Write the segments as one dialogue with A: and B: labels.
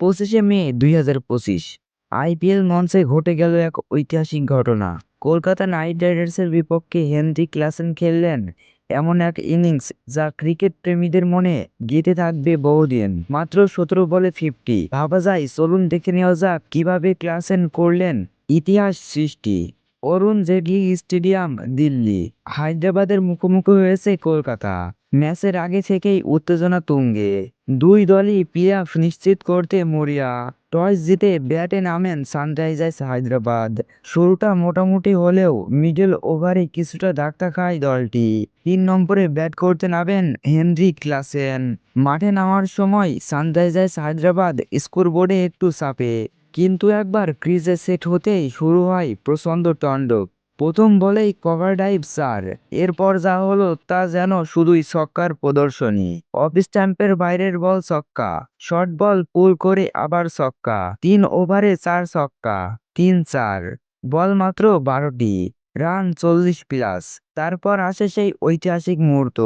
A: পঁচিশে মে দুই হাজার পঁচিশ আইপিএল মঞ্চে ঘটে গেল এক ঐতিহাসিক ঘটনা। কলকাতা নাইট রাইডার্সের বিপক্ষে হেনরি ক্লাসেন খেললেন এমন এক ইনিংস যা ক্রিকেট প্রেমীদের মনে গেঁথে থাকবে বহুদিন। মাত্র সতেরো বলে ফিফটি। ভাবা যায়, চলুন দেখে নেওয়া যাক কীভাবে ক্লাসেন করলেন ইতিহাস সৃষ্টি। অরুণ জেটলি স্টেডিয়াম, দিল্লি। হায়দ্রাবাদের মুখোমুখি হয়েছে কলকাতা। ম্যাচের আগে থেকেই উত্তেজনা তুঙ্গে। দুই দলই প্লে অফ নিশ্চিত করতে মরিয়া। টস জিতে ব্যাটে নামেন সানরাইজার্স হায়দ্রাবাদ। শুরুটা মোটামুটি হলেও মিডল ওভারে কিছুটা ধাক্কা খায় দলটি। তিন নম্বরে ব্যাট করতে নামেন হেনরি ক্লাসেন। মাঠে নামার সময় সানরাইজার্স হায়দ্রাবাদ স্কোরবোর্ডে একটু চাপে। কিন্তু একবার ক্রিজে সেট হতেই শুরু হয় প্রচণ্ড তাণ্ডব। প্রথম বলেই কভার ডাইভ চার এরপর যা হলো তা যেন শুধুই ছক্কার প্রদর্শনী। অফ স্ট্যাম্পের বাইরের বল ছক্কা। শর্ট বল পুল করে আবার ছক্কা। তিন ওভারে চার ছক্কা। তিন, চার। বল মাত্র বারোটি। রান চল্লিশ প্লাস তারপর আসে সেই ঐতিহাসিক মুহূর্ত।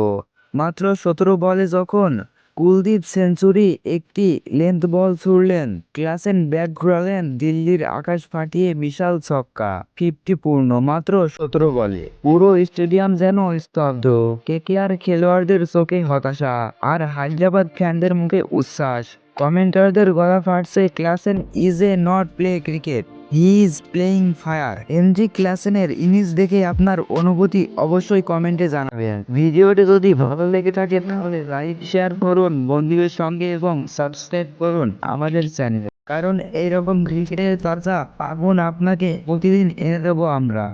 A: মাত্র সতেরো বলে যখন কুলদীপ সেঞ্চুরি একটি লেন্থ বল ছুড়লেন। ক্লাসেন ব্যাট ঘুরালেন। দিল্লির আকাশ ফাটিয়ে বিশাল ছক্কা। ফিফটি পূর্ণ, মাত্র সতেরো বলে। পুরো স্টেডিয়াম যেন স্তব্ধ। কেকেআর খেলোয়াড়দের চোখে হতাশা। আর হায়দ্রাবাদ ফ্যানদের মুখে উচ্ছ্বাস। কমেন্টারদের গলা ফাটছে, Klaasen is a not play cricket. He is playing fire MG ক্লাসেনের ইনিংস দেখে আপনার অনুভূতি অবশ্যই কমেন্টে জানাবেন। ভিডিওটি যদি ভালো লেগে থাকে তাহলে লাইক শেয়ার করুন, বন্ধুদের সঙ্গে এবং সাবস্ক্রাইব করুন আমাদের চ্যানেলে কারণ এইরকম ক্রিকেটের চর্চা পাবন আপনাকে প্রতিদিন এনে দেবো আমরা।